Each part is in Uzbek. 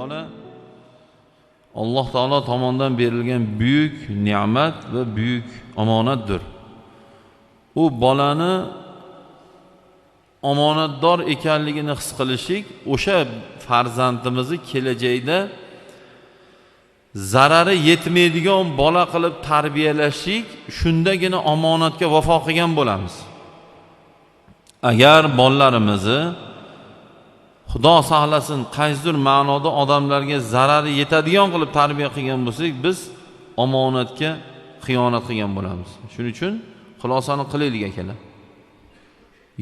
bola alloh taolo tomonidan berilgan buyuk ne'mat va buyuk omonatdir. U bolani omonatdor ekanligini his qilishlik o'sha farzandimizni kelajakda zarari yetmaydigan bola qilib tarbiyalashlik shundagina omonatga vafo qilgan bo'lamiz. Agar bolalarimizni xudo saqlasin qaysidir ma'noda odamlarga zarari yetadigan qilib tarbiya qilgan bo'lsak biz omonatga xiyonat qilgan bo'lamiz. Shuning uchun xulosani qilaylik akalar.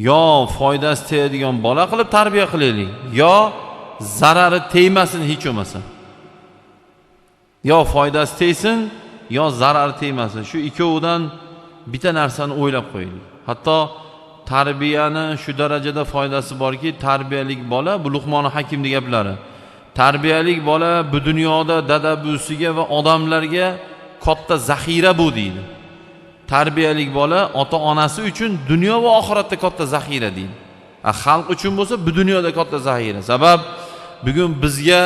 Yo foydasi tegadigan bola qilib tarbiya qilaylik yo zarari tegmasin hech bo'lmasa. Yo foydasi tegsin yo zarari tegmasin. Shu ikkovidan bitta narsani o'ylab qo'yaylik hatto tarbiyani shu darajada foydasi borki tarbiyalik bola bu luqmoni hakimni gaplari. Tarbiyalik bola bu dunyoda dada buvisiga va odamlarga katta zaxira bu deydi. Tarbiyalik bola ota onasi uchun dunyo va oxiratda katta zaxira deydi. A xalq uchun bo'lsa bu dunyoda katta zaxira. Sabab bugun bizga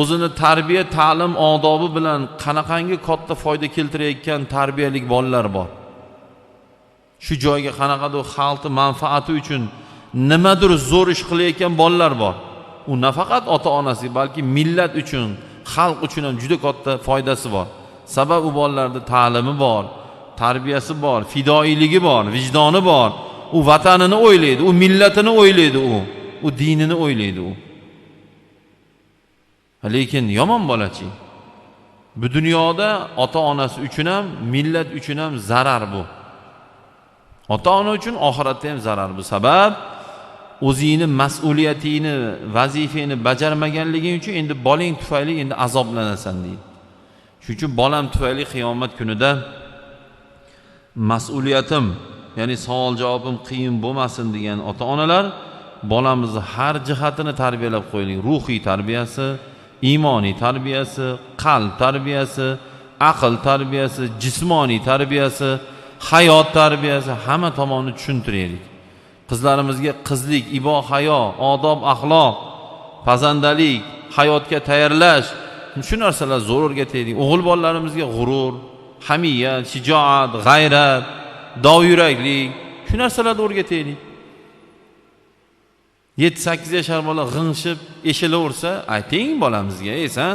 o'zini tarbiya ta'lim odobi bilan qanaqangi katta foyda keltirayotgan tarbiyalik bolalar bor. Shu joyga qanaqadir xalqni manfaati uchun nimadir zo'r ish qilayotgan bolalar bor. U nafaqat ota onasi balki millat uchun xalq uchun ham juda katta foydasi bor. Sabab u bolalarni ta'limi bor tarbiyasi bor fidoyiligi bor vijdoni bor. U vatanini o'ylaydi u millatini o'ylaydi u u dinini o'ylaydi u. Lekin yomon bolachi. Bu dunyoda ota onasi uchun ham millat uchun ham zarar bu. Ota ona uchun oxiratda ham zarar. Bu sabab o'zingni mas'uliyatingni vazifangni bajarmaganliging uchun endi bolang tufayli endi azoblanasan deydi. Shuning uchun bolam tufayli qiyomat kunida mas'uliyatim ya'ni savol javobim qiyin bo'lmasin degan ota onalar bolamizni har jihatini tarbiyalab qo'yaylik ruhiy tarbiyasi iymoniy tarbiyasi qalb tarbiyasi aql tarbiyasi jismoniy tarbiyasi hayot tarbiyasi hamma tomonni tushuntiraylik. Qizlarimizga qizlik ibo hayo odob axloq pazandalik hayotga tayyorlash. Shu narsalar zo'r o'rgataylik o'g'il bolalarimizga g'urur hamiyat shijoat g'ayrat dovyuraklik shu narsalarni o'rgataylik yetti sakkiz yashar bola g'ingshib eshilaversa ayting bolamizga ey san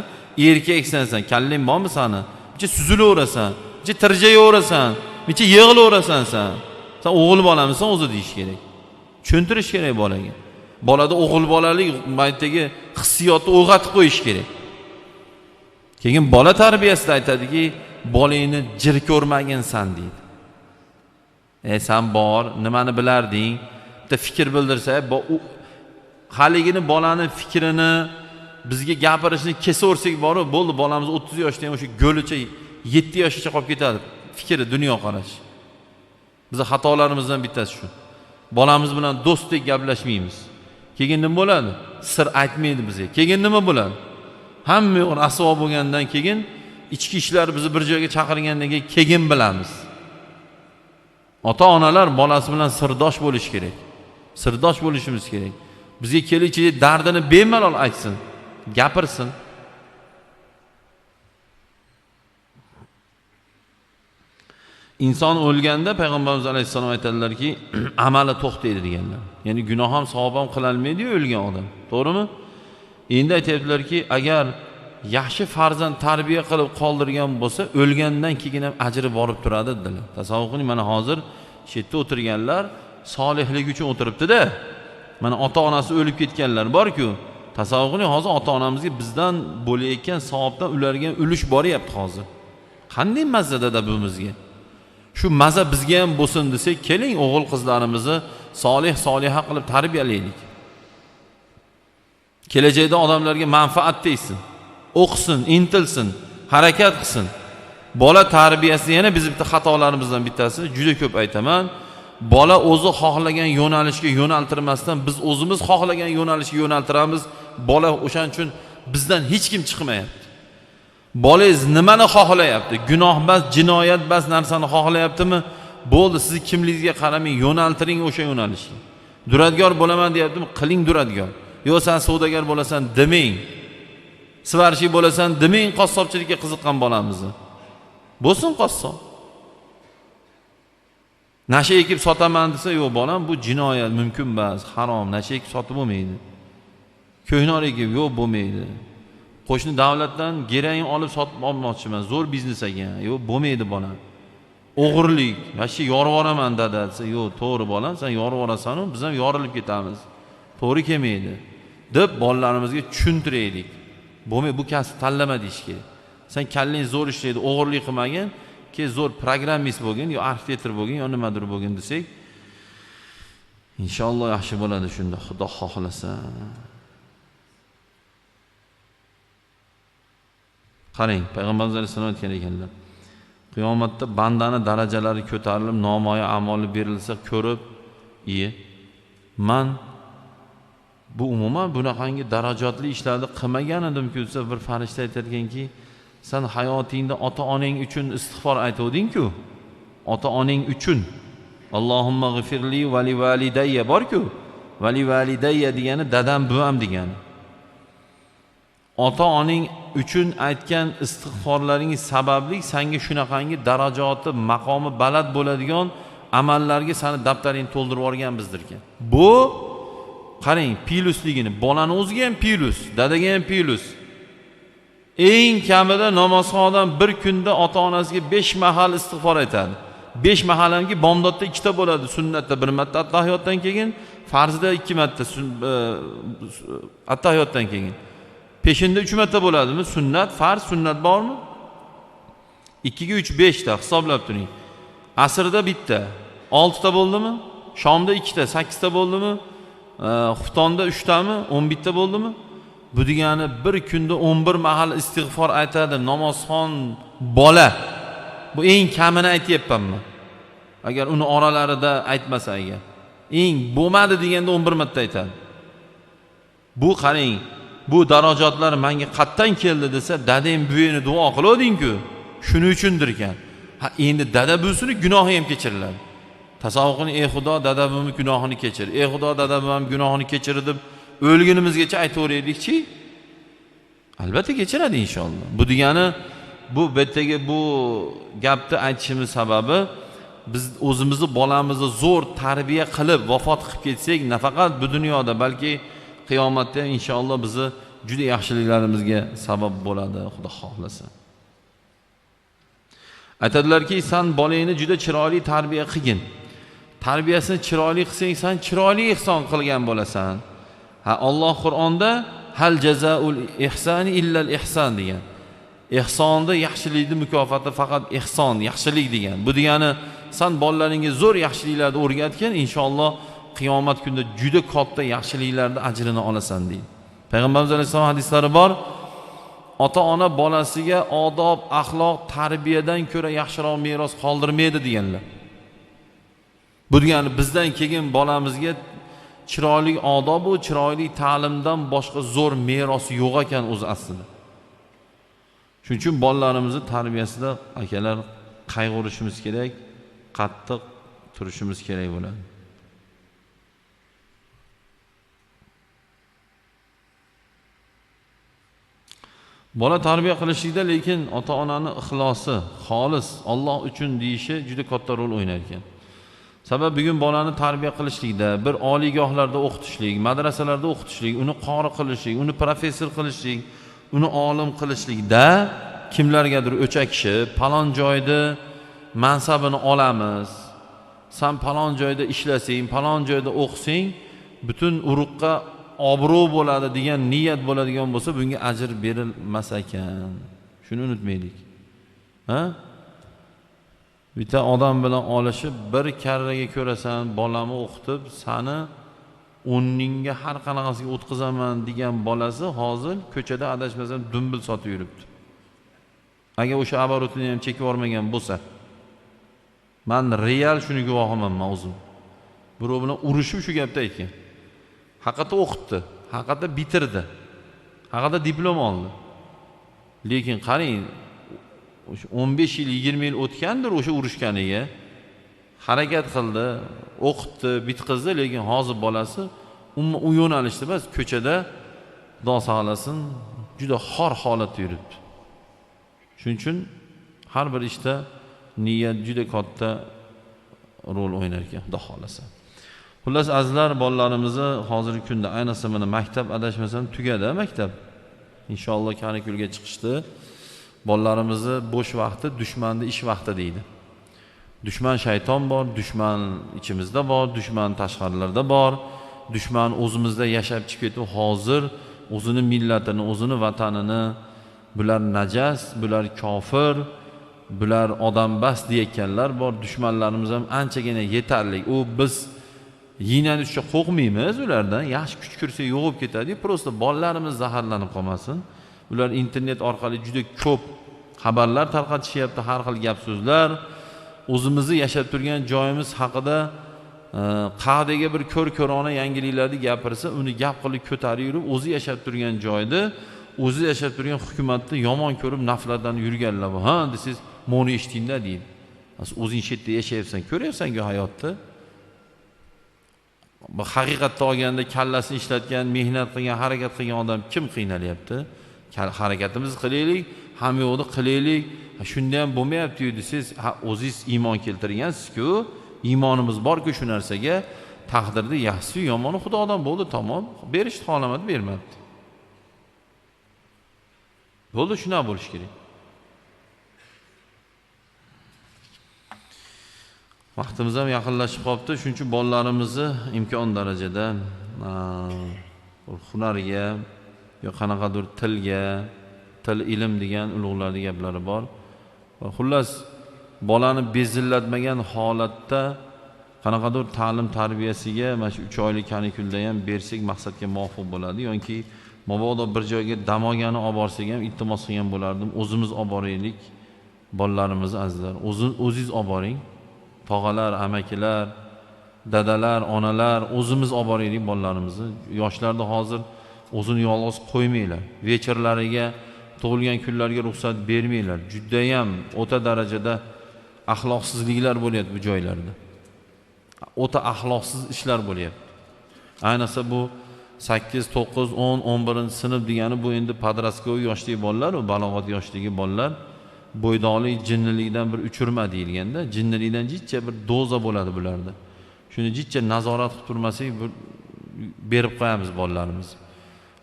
erkaksan san kallang bormi sani? Necha suzilaverasan necha tirjayaverasan necha yig'laverasan san? San o'g'il bolamisan o'zi deyish kerak. Tushuntirish kerak bolaga. Bolada o'g'il bolalik maytdagi hissiyotni uyg'otib qo'yish kerak. Keyin bola tarbiyasida aytadiki bolangni jir ko'rmaginsan deydi. E san bor nimani bilarding bitta fikr bildirsa haligini bolani fikrini bizga gapirishni kesaversak boru bo'ldi bolamiz o'ttiz yoshda ham o'sha go'licha yetti yoshgacha qolib ketadi. Fikri dunyoqarashi bizni xatolarimizdan bittasi shu. Bolamiz bilan do'stdek gaplashmaymiz. Keyin nima bo'ladi? Sir aytmaydi bizga. Keyin nima bo'ladi? Hamma yoq rasvo bo'lgandan keyin ichki ishlar bizni bir joyga chaqirgandan keyin keyin bilamiz. Ota onalar bolasi bilan sirdosh bo'lishi kerak. Sirdosh bo'lishimiz kerak. Bizga keluvchi dardini bemalol aytsin gapirsin. Inson o'lganda payg'ambarimiz alayhissalom aytadilarki amali to'xtaydi deganlar. Ya'ni gunoh ham savob ham qilolmaydiyu o'lgan odam. To'g'rimi? Endi aytyaptilarki agar yaxshi farzand tarbiya qilib qoldirgan bo'lsa o'lgandan keyin ham ajri borib turadi dedilar. Tasavvur qiling mana hozir shu yerda o'tirganlar solihlik uchun o'tiribdida. Mana ota onasi o'lib ketganlar borku tasavvur qiling hozir ota onamizga bizdan bo'layotgan savobdan ularga ulush boryapti hozir. Qanday mazza dada buvimizga shu maza bizga ham bo'lsin desak keling o'g'il qizlarimizni solih soliha qilib tarbiyalaylik. Kelajakda odamlarga manfaat tegsin o'qisin intilsin harakat qilsin. Bola tarbiyasi yana bizni bitta xatolarimizdan bittasi juda ko'p aytaman. Bola o'zi xohlagan yo'nalishga yo'naltirmasdan biz o'zimiz xohlagan yo'nalishga yo'naltiramiz. Bola o'shaning uchun bizdan hech kim chiqmayapti. Bolangiz nimani xohlayapti? Gunohmas jinoyatmas narsani xohlayaptimi? Bo'ldi sizni kimligingizga qaramay yo'naltiring o'sha yo'nalishga duradgor bo'laman deyaptimi? Qiling duradgor. Yo san savdogar bo'lasan demang. Svarshik bo'lasan demang qassobchilikka qiziqqan bolamizni. Bo'lsin qassob. Nasha ekib sotaman desa yo'q bolam bu jinoyat mumkin emas harom. Nasha ekib sotib bo'lmaydi. Ko'hnor ekib yo'q bo'lmaydi. Qo'shni davlatdan gerang olib sotib olmoqchiman zo'r biznes ekan. Yo'q bo'lmaydi bolam o'g'irlik. Вообще yorib yuboraman dada. Desa yo'q to'g'ri bolam san yorib yuborasanu biz ham yorilib ketamiz. To'g'ri kelmaydi. Deb bolalarimizga tushuntiraylik. Bo'lmaydi bu kasb tanlama deyish kerak. San kallang zo'r ishlaydi o'g'irlik qilmagin keyin zo'r programmist bo'lgin yo arxitektor bo'lgin yo nimadir bo'lgin desak inshaalloh yaxshi bo'ladi shunda. Xudo xohlasa. Qarang payg'ambarimiz alayhissalom aytgan ekanlar. Qiyomatda bandani darajalari ko'tarilib nomoya amoli berilsa ko'rib iye man bu umuman bunaqangi darajotli ishlarni qilmagan edimku desa bir farishta aytar ekanki san hayotingda ota onang uchun istig'for aytuvdingku ota onang uchun allohimma g'ifirli vali validayya borku. Vali validayya degani dadam buvam degani. Ota onang uchun aytgan istig'forlaring sababli sanga shunaqangi darajoti maqomi baland bo'ladigan amallarga sani daftaringni to'ldirib yuborganmizdirkan bu qarang plyusligini bolani o'ziga ham plyus dadaga ham plyus eng kamida namozxon odam bir kunda ota onasiga besh mahal istig'for aytadi. Besh mahal hamki bomdodda ikkita bo'ladi sunnatda bir marta attahiyotdan keyin farzida ikki marta e, attahiyotdan keyin. Peshinda uch marta bo'ladimi sunnat farz sunnat bormi ikkiga uch beshta hisoblab turing asrda bitta oltita bo'ldimi shomda ikkita sakkizta bo'ldimi xuftonda uchtami o'n bitta bo'ldimi bu degani bir kunda o'n bir mahal istig'for aytadi namozxon bola. Bu eng kamini aytyapmanmi agar uni oralarida aytmasa agar eng bo'lmadi deganda o'n bir marta aytadi bu qarang bu darajotlar menga qayerdan keldi desa dadang buvangni duo qilavdingku shuning uchundir ekan. Ha endi dada buvisini gunohi ham kechiriladi. Tasavvur qiling ey xudo dada buvimni gunohini kechir. Ey xudo dada buvam gunohini kechir deb o'lgunimizgacha aytaveraylikchi albatta kechiradi inshaalloh. Bu degani bu bu yerdagi bu gapni aytishimiz sababi biz o'zimizni bolamizni zo'r tarbiya qilib vafot qilib ketsak nafaqat bu dunyoda balki qiyomatda ham inshaalloh bizni juda yaxshiliklarimizga sabab bo'ladi xudo xohlasa. Aytadilarki san bolangni juda chiroyli tarbiya qilgin. Tarbiyasini chiroyli qilsang san chiroyli ehson qilgan bo'lasan. Ha olloh qur'onda hal jazaul ihsani illal ihson degan. Ehsonni yaxshilikni mukofoti faqat ehson yaxshilik degan. Bu degani san bolalaringga zo'r yaxshiliklarni o'rgatgin inshaalloh qiyomat kunida juda katta yaxshiliklarni ajrini olasan deydi. Payg'ambarimiz alayhissalom hadislari bor. Ota ona bolasiga odob axloq tarbiyadan ko'ra yaxshiroq meros qoldirmaydi deganlar. Bu degani bizdan keyin bolamizga chiroyli odobu chiroyli ta'limdan boshqa zo'r meros yo'q ekan o'zi aslida. Shuning uchun bolalarimizni tarbiyasida akalar qayg'urishimiz kerak qattiq turishimiz kerak bo'ladi. Bola tarbiya qilishlikda lekin ota onani ixlosi xolis olloh uchun deyishi juda katta rol o'ynar ekan sabab bugun bolani tarbiya qilishlikda bir oliygohlarda o'qitishlik madrasalarda o'qitishlik uni qori qilishlik uni professor qilishlik uni olim qilishlikda kimlargadir o'chakishib palon joyda mansabini olamiz. San palon joyda ishlasang palon joyda o'qisang butun urug'qa obro' bo'ladi degan niyat bo'ladigan bo'lsa bunga ajr berilmas ekan. Shuni unutmaylik. Ha? Bitta odam bilan olishib bir karraga ko'rasan bolamni o'qitib sani o'nningga har qanaqasiga o'tqizaman degan bolasi hozir ko'chada adashmasam dumbil sotib yuribdi. Agar o'sha оборотini ham chekib yubormagan bo'lsa man real shuni guvohiman man o'zim birov bilan urushib shu gapni aytgan haqiqatda o'qitdi haqiqatda bitirdi haqiqatda diplom oldi. Lekin qarang o'sha o'n besh yil yigirma yil o'tgandir o'sha urushganiga. Harakat qildi o'qitdi bitqizdi lekin hozir bolasi umuman u yo'nalishda emas ko'chada xudo saqlasin juda xor holatda yuribdi. Shuning uchun har bir ishda niyat juda katta rol o'ynar ekan xudo xohlasa. Xullas azizlar bolalarimizni hozirgi kunda ayniqsa mana maktab adashmasam tugadi maktab. Inshaalloh kanikulga chiqishdi. Bolalarimizni bo'sh vaqti dushmanni ish vaqti deydi. Dushman shayton bor dushman ichimizda bor dushman tashqarilarda bor. Dushman o'zimizda yashab chiqib ketib hozir o'zini millatini o'zini vatanini bular najas bular kofir bular odambas deyayotganlar bor. Dushmanlarimiz ham anchagina yetarli. U biz yeylanishga qo'rqmaymiz ulardan yaxshi kuch kirsa yo'g'ib ketadi ketadiyu просто bolalarimiz zaharlanib qolmasin. Ular internet orqali juda ko'p xabarlar tarqatishyapti har xil gap so'zlar. O'zimizni yashab turgan joyimiz haqida e, qadaga bir ko'r ko'rona yangiliklarni gapirsa uni gap qilib ko'tarib yurib o'zi yashab turgan joyni o'zi yashab turgan hukumatni yomon ko'rib nafratlanib yurganlar bor ha desangiz moni eshitdingda deydi. O'zing shu yerda yashayapsan ko'ryapsanku hayotni haqiqatda olganda kallasini ishlatgan mehnat qilgan harakat qilgan odam kim qiynalyapti? Harakatimizni qilaylik ham yo'qni qilaylik. Shunda ham bo'lmayaptiyu desangiz o'zingiz iymon keltirgansizku iymonimiz borku shu narsaga taqdirni yaxshisi yomoni xudodan bo'ldi tamom berishni xohlamadi bermabdi. Bo'ldi shunaqa bo'lishi kerak. Vaqtimiz ham yaqinlashib qolibdi. Shuning uchun bolalarimizni imkon darajada hunarga yo qanaqadir tilga til ilm degan ulug'larni gaplari bor. Va xullas bolani bezillatmagan holatda qanaqadir ta'lim tarbiyasiga mana shu uch oylik kanikulda ham bersak maqsadga muvofiq bo'ladi. Yoki mabodo bir joyga dam olgani olib borsak ham iltimos qilgan bo'lardim. O'zimiz olib boraylik bolalarimizni azizlar. O'zingiz olib boring. Tog'alar amakilar dadalar onalar o'zimiz olib boraylik bolalarimizni yoshlarni hozir o'zini yolg'iz qo'ymanglar. Vechirlariga tug'ilgan kunlarga ruxsat bermanglar. Judayam o'ta darajada axloqsizliklar bo'lyapti bu joylarda. O'ta axloqsiz ishlar bo'lyapti. Ayniqsa bu sakkiz to'qqiz o'n o'n birinchi sinf degani bu endi подростковый yoshdagi bolalar u balog'at yoshdagi bolalar bo'ydoqlik jinnilikdan bir uchirma deyilganda jinnilikdan jichcha bir doza bo'ladi bularda. Shuni jichcha nazorat qilib turmasak berib qo'yamiz bolalarimiz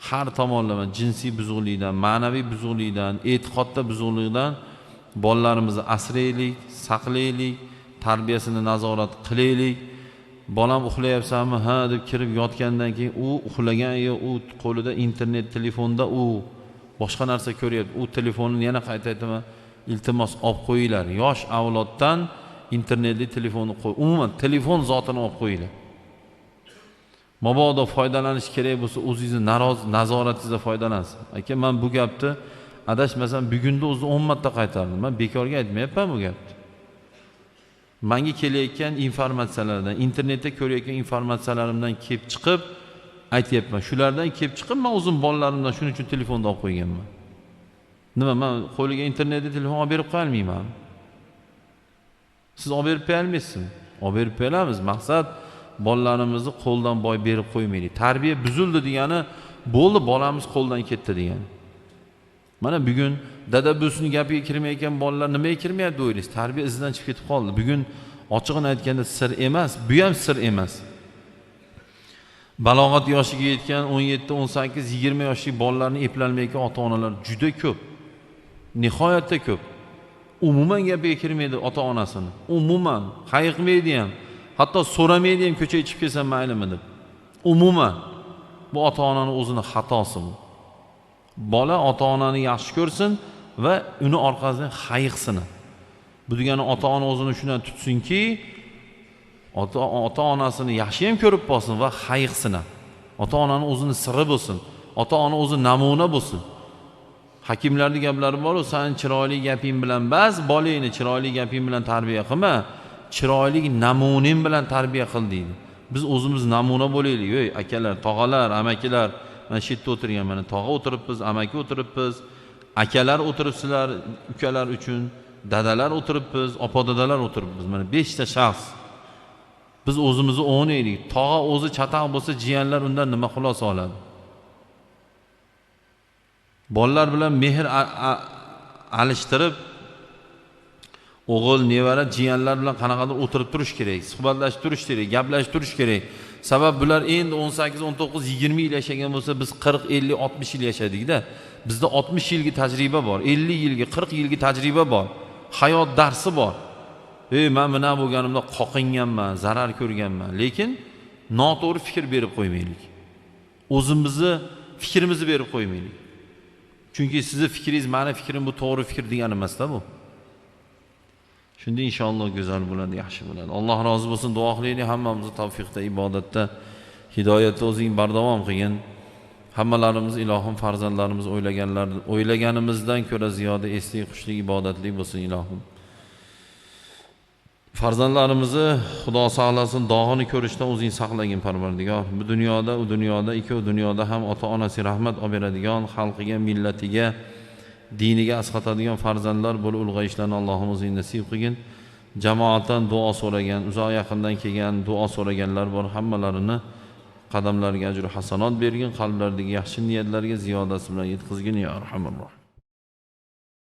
har tomonlama jinsiy buzuqlikdan ma'naviy buzuqlikdan e'tiqodda buzuqlikdan bolalarimizni asraylik saqlaylik tarbiyasini nazorat qilaylik. Bolam uxlayapsanmi? Ha deb kirib yotgandan keyin u uxlagan yo u qo'lida internet telefonda u boshqa narsa ko'ryapti. U telefonni yana qayta aytaman iltimos olib qo'yinglar. Yosh avloddan internetli telefonni qo'y umuman telefon zotini olib qo'yinglar. Mabodo foydalanish kerak bo'lsa o'zingizni nazoratingizda foydalansin. Aka man bu gapni adashmasam bugunni o'zida o'n marta qaytardim. Man bekorga aytmayapman bu gapni. Manga kelayotgan informatsiyalardan internetda ko'rayotgan informatsiyalarimdan kelib chiqib aytyapman. Shulardan kelib chiqib man o'zim bolalarimdan shuning uchun telefonni olib qo'yganman. Nima man qo'liga internetni telefon olib berib qo'yolmayman. Siz olib berib qo'yolmaysizmi olib berib qo'yamiz maqsad bolalarimizni qo'ldan boy berib qo'ymaylik. Tarbiya buzildi degani bo'ldi bolamiz qo'ldan ketdi degani. Mana bugun dada buvsini gapiga kirmayotgan bolalar nimaga kirmayapti o'ylaysiz? Tarbiya izidan chiqib ketib qoldi. Bugun ochig'ini aytganda sir emas bu ham sir emas. Balog'at yoshiga yetgan o'n yetti o'n sakkiz yigirma yoshlik bolalarni eplolmayotgan ota onalar juda ko'p. Nihoyatda ko'p. Umuman gapiga kirmaydi ota onasini umuman. Hayiqmaydi ham. Hatto so'ramaydi ham ko'chaga chiqib kelsam maylimi deb. Umuman. Bu ota onani o'zini xatosi bu. Bola ota onani yaxshi ko'rsin va uni orqasidan hayiqsin. Bu degani ota ona o'zini shundan tutsinki ota ota onasini yaxshi ham ko'rib qolsin va hayiqsin. Ota onani o'zini siri bo'lsin. Ota ona o'zi namuna bo'lsin. Hakimlarni gaplari boru sani chiroyli gaping bilan bas bolangni chiroyli gaping bilan tarbiya qilma chiroyli namuning bilan tarbiya qil deydi. Biz o'zimiz namuna bo'laylik ey akalar tog'alar amakilar mana shu yerda o'tirgan mana tog'a o'tiribmiz amaki o'tiribmiz akalar o'tiribsizlar ukalar uchun dadalar o'tiribmiz opa dadalar o'tiribmiz mana beshta shaxs. Biz o'zimizni o'ynaylik tog'a o'zi chatoq bo'lsa jiyanlar undan nima xulosa oladi? Bolalar bilan mehr alishtirib o'g'il nevara jiyanlar bilan qanaqadir o'tirib turish kerak suhbatlashib turish kerak gaplashib turish kerak. Sabab bular endi o'n sakkiz o'n to'qqiz yigirma yil yashagan bo'lsa biz qirq ellik oltmish yil yashadikda bizda oltmish yilgi tajriba bor ellik yilgi qirq yilgi tajriba bor hayot darsi bor. Ey man bunaqa bo'lganimda qoqinganman zarar ko'rganman lekin noto'g'ri fikr berib qo'ymaylik. O'zimizni fikrimizni berib qo'ymaylik. Chunki sizni fikringiz mani fikrim bu to'g'ri fikr degani emasda bu. Shunda inshaalloh go'zal bo'ladi yaxshi bo'ladi alloh rozi bo'lsin duo qilaylik hammamizni tavfiqda ibodatda hidoyatda o'zing bardavom qilgin. Hammalarimiz ilohim farzandlarimiz o'ylaganlar o'ylaganimizdan ko'ra ziyoda esli xushlik ibodatli bo'lsin ilohim farzandlarimizni xudo saqlasin dog'ini ko'rishdan o'zing saqlagin parvardigor. Bu dunyoda u dunyoda ikkov dunyoda ham ota onasi rahmat olib beradigan xalqiga millatiga diniga asqatadigan farzandlar bo'lib ulg'ayishlarini allohim o'zing nasib qilgin. Jamoatdan duo so'ragan uzoq yaqindan kelgan duo so'raganlar bor hammalarini qadamlariga ajru hasanot bergin qalblaridagi yaxshi niyatlarga ziyodasi bilan yetkazgin yo arhamar rohim.